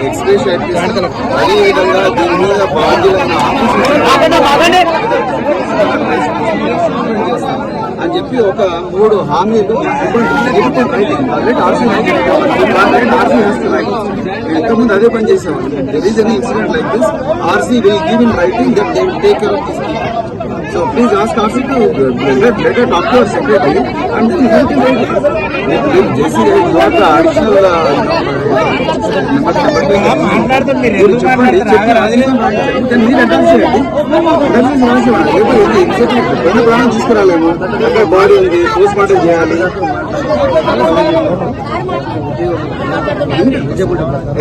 Express అదేవిధంగా దీని మీద బాధ్యులైన అని చెప్పి ఒక మూడు హామీలు ఇంతకుముందు అదే పని చేసేవాళ్ళు. There is any incident like this RC will give in writing that they take care of this so please ask RC to let let talk to our secretary and JC ఇవాళ అడిషనల్ మీరు చెప్పండి. చెప్పి మీరు address చేయండి. Address రాసేవాడు రెండు ప్రాణం తీసుకురాలేము. అక్కడ బాడీ ఉంది పోస్ట్ మార్టం చేయాలి.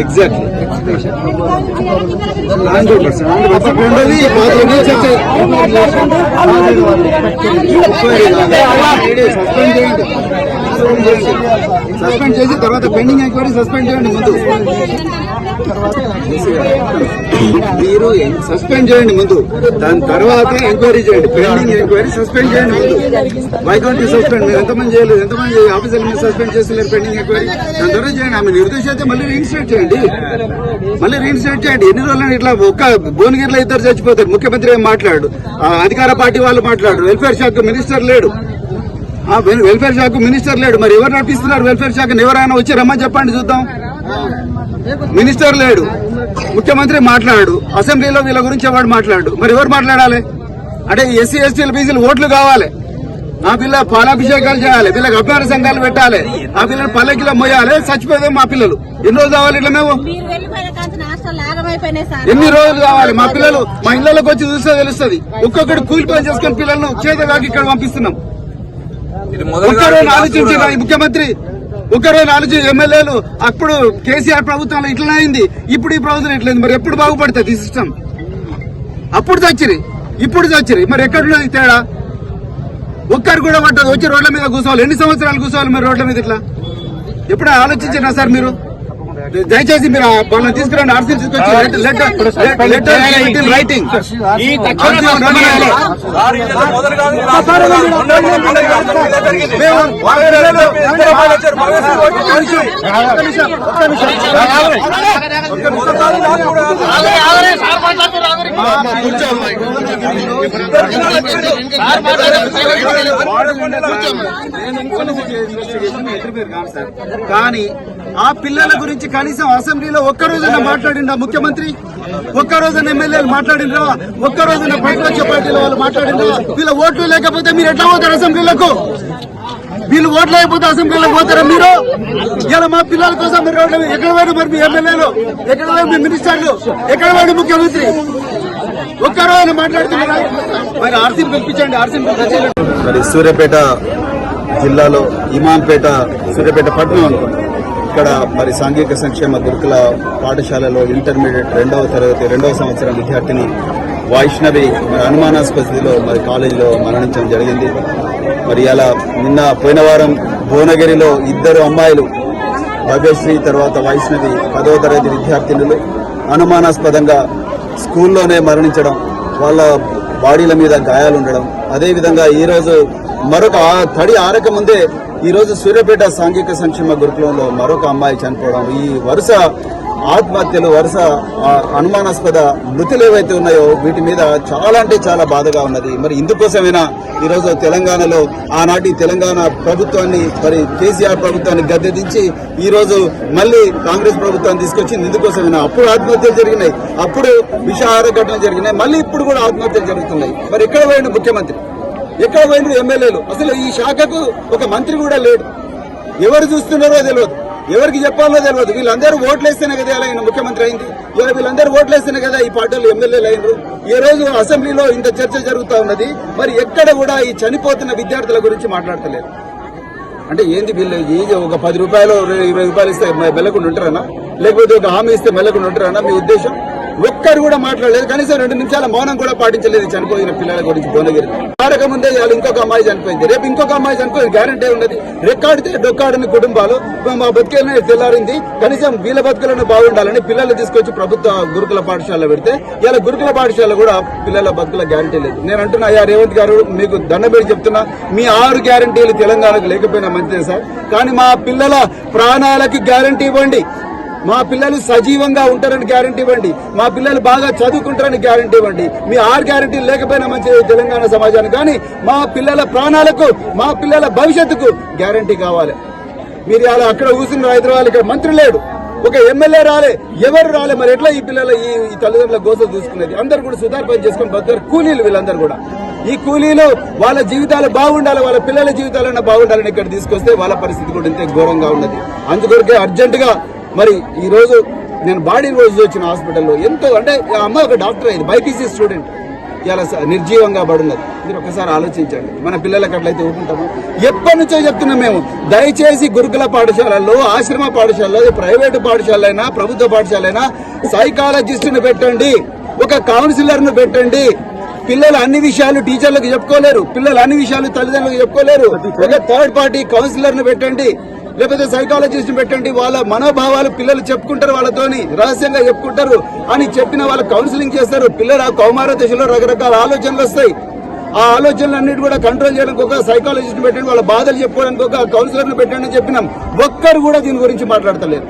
ఎగ్జాక్ట్లీ ఉండదు చేయండి. సస్పెండ్ చేసి తర్వాత పెండింగ్ ఎంక్వైరీ సస్పెండ్ చేయండి. ముందు మీరు సస్పెండ్ చేయండి ముందు. దాని తర్వాత ఎంక్వైరీ చేయండి. పెండింగ్ ఎంక్వైరీ సస్పెండ్ చేయండి ముందు. వై సస్పెండ్ మీరు ఎంతమంది చేయలేదు? ఎంతమంది ఆఫీసర్లు మీరు సస్పెండ్ చేస్తలేరు పెండింగ్ ఎంక్వైరీ దాని తర్వాత చేయండి. ఆమె నిర్దేశం అయితే మళ్ళీ రీఇన్స్టేట్ చేయండి. మళ్ళీ రీఇన్స్టేట్ చేయండి. ఎన్ని రోజులు ఇట్లా ఒక్క భువనగిరిలో ఇద్దరు చచ్చిపోతారు. ముఖ్యమంత్రి ఏం మాట్లాడు? ఆ అధికార పార్టీ వాళ్ళు మాట్లాడు. వెల్ఫేర్ శాఖ మినిస్టర్ లేడు. వెల్ఫేర్ శాఖ మినిస్టర్ లేడు. మరి ఎవరు నడిపిస్తున్నారు? వెల్ఫేర్ శాఖను ఎవరైనా వచ్చి రమ్మని చెప్పండి చూద్దాం. మినిస్టర్ లేడు. ముఖ్యమంత్రి మాట్లాడు. అసెంబ్లీలో వీళ్ళ గురించి ఎవరు మాట్లాడు? మరి ఎవరు మాట్లాడాలి? అంటే ఎస్సీ ఎస్టీలు బీసీలు ఓట్లు కావాలి. ఆ పిల్ల పాలాభిషేకాలు చేయాలి. వీళ్ళకి అభ్యార సంఘాలు పెట్టాలి. ఆ పిల్లలు పల్లకిలో మోయాలి. చచ్చిపోయేదే మా పిల్లలు. ఎన్ని రోజులు కావాలి ఇట్లా మేము? ఎన్ని రోజులు కావాలి? మా పిల్లలు మా ఇళ్ళలోకి వచ్చి చూస్తే తెలుస్తుంది. ఒక్కొక్కటి కూలి పని చేసుకుని పిల్లలను చేతగాకి ఇక్కడ పంపిస్తున్నాం. ఒక్కరోజు ఆలోచించిన ముఖ్యమంత్రి. ఒకరో నాలుగు ఎమ్మెల్యేలు అప్పుడు కేసీఆర్ ప్రభుత్వంలో ఇట్లా అయింది. ఇప్పుడు ఈ ప్రభుత్వం ఇట్లయింది మరి ఎప్పుడు బాగుపడుతుంది ఈ సిస్టమ్ అప్పుడు చచ్చిరి. ఇప్పుడు చచ్చిరి. మరి ఎక్కడున్నది తేడా? ఒక్కరు కూడా పట్టదు. వచ్చి రోడ్ల మీద కూర్చోవాలి. ఎన్ని సంవత్సరాలు కూర్చోవాలి మరి రోడ్ల మీద ఇట్లా? ఎప్పుడు ఆలోచించారా సార్ మీరు? దయచేసి మీరు వాళ్ళని తీసుకురండి ఆర్సీ తీసుకొచ్చి రైటింగ్ సార్ కానీ ఆ పిల్లల గురించి కనీసం అసెంబ్లీలో ఒక్క రోజున మాట్లాడిండా ముఖ్యమంత్రి? ఒక్క రోజున ఎమ్మెల్యేలు మాట్లాడిండ్రా? ఒక్క రోజున ప్రతిపక్ష పార్టీల వాళ్ళు మాట్లాడిండ్రా? వీళ్ళ ఓట్లు లేకపోతే మీరు ఎట్లా పోతారు అసెంబ్లీలకు? వీళ్ళు ఓట్లు అయిపోతే అసెంబ్లీలోకి పోతారా మీరు? ఇలా మా పిల్లల కోసం మీరు ఎక్కడ పోయిన మరి మీ ఎమ్మెల్యేలు? ఎక్కడ పోయిన మీ మినిస్టర్లు? ఎక్కడ పోయిన ముఖ్యమంత్రి? ఒక్క రోజున మాట్లాడుతున్నారా? మరి ఆర్సీని పిలిపించండి ఆర్సీని పిలిపించండి. మరి సూర్యాపేట జిల్లాలో ఇమాంపేట సూర్యాపేట పట్టణం అనుకుంటా ఇక్కడ మరి సాంఘిక సంక్షేమ గురుకుల పాఠశాలలో ఇంటర్మీడియట్ రెండవ తరగతి రెండవ సంవత్సరం విద్యార్థిని వైష్ణవి మరి అనుమానాస్పదిలో మరి కాలేజీలో మరణించడం జరిగింది. మరి అలా నిన్న పోయిన వారం భువనగిరిలో ఇద్దరు అమ్మాయిలు భవ్యశ్రీ తర్వాత వైష్ణవి పదవ తరగతి విద్యార్థినులు అనుమానాస్పదంగా స్కూల్లోనే మరణించడం వాళ్ళ బాడీల మీద గాయాలు ఉండడం. అదేవిధంగా ఈ రోజు మరొక తడి ఆరక ముందే ఈ రోజు సూర్యాపేట సాంఘిక సంక్షేమ గురుకులంలో మరొక అమ్మాయి చనిపోవడం. ఈ వరుస ఆత్మహత్యలు వరుస ఆ, అనుమానాస్పద మృతులు ఏవైతే ఉన్నాయో వీటి మీద చాలా అంటే చాలా బాధగా ఉన్నది. మరి ఇందుకోసమైనా ఈరోజు తెలంగాణలో ఆనాటి తెలంగాణ ప్రభుత్వాన్ని మరి కేసీఆర్ ప్రభుత్వాన్ని గద్దెదించి ఈ రోజు మళ్ళీ కాంగ్రెస్ ప్రభుత్వాన్ని తీసుకొచ్చింది. ఇందుకోసమైనా? అప్పుడు ఆత్మహత్యలు జరిగినాయి. అప్పుడు విషాహార ఘటనలు జరిగినాయి. మళ్ళీ ఇప్పుడు కూడా ఆత్మహత్యలు జరుగుతున్నాయి. మరి ఎక్కడ పోయిండు ముఖ్యమంత్రి? ఎక్కడ పోయిండు ఎమ్మెల్యేలు. అసలు ఈ శాఖకు ఒక మంత్రి కూడా లేడు. ఎవరు చూస్తున్నారో తెలియదు. ఎవరికి చెప్పాలో తెలియదు. వీళ్ళందరూ ఓట్లు వేస్తేనే కదా ఆయన ముఖ్యమంత్రి అయింది. ఇవాళ వీళ్ళందరూ ఓట్లు వేస్తేనే కదా ఈ పార్టీలు ఎమ్మెల్యేలు అయినరు. ఈ రోజు అసెంబ్లీలో ఇంత చర్చ జరుగుతూ ఉన్నది. మరి ఎక్కడ కూడా ఈ చనిపోతున్న విద్యార్థుల గురించి మాట్లాడతలేరు అంటే ఏంది వీళ్ళు? ఈ ఒక పది రూపాయలు ఇరవై రూపాయలు ఇస్తే బెల్లకుండా ఉంటారన్నా లేకపోతే ఒక హామీ ఇస్తే మెల్లకుండా ఉంటారన్న మీ ఉద్దేశం? ఒక్కరు కూడా మాట్లాడలేదు. కనీసం రెండు నిమిషాల మౌనం కూడా పాటించలేదు చనిపోయిన పిల్లల గురించి భువనగిరి. ఆడక ముందే ఇవాళ ఇంకొక అమ్మాయి చనిపోయింది. రేపు ఇంకొక అమ్మాయి చనిపోయింది. గ్యారంటీ ఉన్నది. రెక్కాడితే డొక్కాడని కుటుంబాలు. మా బతికేళ్ళని తెల్లారింది. కనీసం వీళ్ళ బతుకులను బాగుండాలని పిల్లలు తీసుకొచ్చి ప్రభుత్వ గురుకుల పాఠశాల పెడితే ఇలా గురుకుల పాఠశాల కూడా పిల్లల బతుకుల గ్యారంటీ లేదు. నేను అంటున్నా అయ్యా రేవంత్ గారు మీకు దండబెట్టి చెప్తున్నా. మీ ఆరు గ్యారంటీలు తెలంగాణకు లేకపోయినా మంచిదే సార్. కానీ మా పిల్లల ప్రాణాలకి గ్యారంటీ ఇవ్వండి. మా పిల్లలు సజీవంగా ఉంటారని గ్యారంటీ ఇవ్వండి. మా పిల్లలు బాగా చదువుకుంటారని గ్యారంటీ ఇవ్వండి. మీ ఆరు గ్యారంటీ లేకపోయినా మంచిది తెలంగాణ సమాజానికి. కానీ మా పిల్లల ప్రాణాలకు మా పిల్లల భవిష్యత్తుకు గ్యారంటీ కావాలి. మీరు అలా అక్కడ కూర్చున్న హైదరాబాద్ ఇక్కడ మంత్రి లేడు. ఒక ఎమ్మెల్యే రాలే ఎవరు రాలే. మరి ఎట్లా ఈ పిల్లల ఈ తల్లిదండ్రుల గోసలు చూసుకునేది? అందరు కూడా సుధార్ పని చేసుకుని బతుకారు కూలీలు వీళ్ళందరూ కూడా. ఈ కూలీలు వాళ్ళ జీవితాలు బాగుండాలి వాళ్ళ పిల్లల జీవితాలన్నా బాగుండాలని ఇక్కడ తీసుకొస్తే వాళ్ళ పరిస్థితి కూడా ఇంతే ఘోరంగా ఉన్నది. అందుకొరకే అర్జెంటుగా మరి ఈరోజు నేను బాడీ రోజు వచ్చిన హాస్పిటల్లో ఎంతో అంటే ఆ అమ్మాయి ఒక డాక్టర్ అయింది బైపీసీ స్టూడెంట్. ఇలా నిర్జీవంగా పడున్నది. మీరు ఒకసారి ఆలోచించండి. మన పిల్లలకి అట్లయితే ఊరుకుంటాము ఎప్పటి నుంచో చెప్తున్నాం మేము దయచేసి గురుకుల పాఠశాలల్లో ఆశ్రమ పాఠశాలలో ప్రైవేటు పాఠశాలైనా ప్రభుత్వ పాఠశాలైనా సైకాలజిస్టును పెట్టండి ఒక కౌన్సిలర్ను పెట్టండి. పిల్లలు అన్ని విషయాలు టీచర్లకు చెప్పుకోలేరు పిల్లలు అన్ని విషయాలు తల్లిదండ్రులకు చెప్పుకోలేరు. ఒక థర్డ్ పార్టీ కౌన్సిలర్ను పెట్టండి. లేకపోతే సైకాలజిస్ట్ పెట్టండి వాళ్ళ మనోభావాలు పిల్లలు చెప్పుకుంటారు వాళ్ళతోని రహస్యంగా చెప్పుకుంటారు అని చెప్పిన వాళ్ళు కౌన్సిలింగ్ చేస్తారు. పిల్లలు ఆ కౌమార దశలో రకరకాల ఆలోచనలు వస్తాయి. ఆ ఆలోచనలన్నిటి కూడా కంట్రోల్ చేయడానికి ఒక సైకాలజిస్ట్ పెట్టండి వాళ్ళ బాధలు చెప్పుకోవడానికి ఒక కౌన్సిలర్ని పెట్టండి అని చెప్పినాం. ఒక్కరు కూడా దీని గురించి మాట్లాడతలేరు.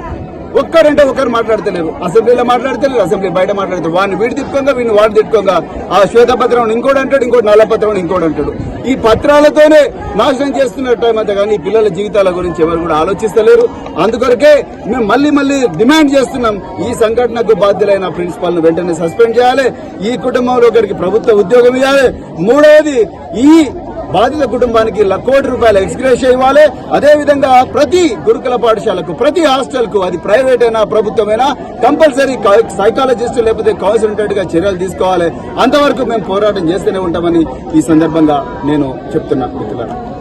ఒక్కరంటే ఒక్కరు మాట్లాడతలేరు. అసెంబ్లీలో మాట్లాడతలేరు అసెంబ్లీ బయట మాట్లాడతారు వాడిని వీడి తిట్టుకోగా వీడిని వాడు తిట్టుకోగా. ఆ శ్వేతపత్రం ఇంకోటి అంటాడు ఇంకోటి నల్లపత్రం ఇంకోటి అంటాడు. ఈ పత్రాలతోనే నాశనం చేస్తున్నట్టు టైం కానీ ఈ పిల్లల జీవితాల గురించి ఎవరు కూడా ఆలోచిస్తలేరు. అందుకొరకే మేము మళ్ళీ మళ్ళీ డిమాండ్ చేస్తున్నాం ఈ సంఘటనకు బాధ్యులైన ప్రిన్సిపాల్ను వెంటనే సస్పెండ్ చేయాలి ఈ కుటుంబంలో ఒకరికి ప్రభుత్వ ఉద్యోగం ఇవ్వాలి. మూడవది ఈ బాధిత కుటుంబానికి ల- కోటి రూపాయల ఎక్స్గ్రేషియా ఇవ్వాలి. అదే విధంగా ప్రతి గురుకుల పాఠశాలకు ప్రతి హాస్టల్కు అది ప్రైవేట్ అయినా ప్రభుత్వమైనా కంపల్సరీ సైకాలజిస్టు లేకపోతే కౌన్సిలెంటెడ్గా చర్యలు తీసుకోవాలి. అంతవరకు మేము పోరాటం చేస్తూనే ఉంటామని ఈ సందర్భంగా నేను చెప్తున్నా మిత్రులారా.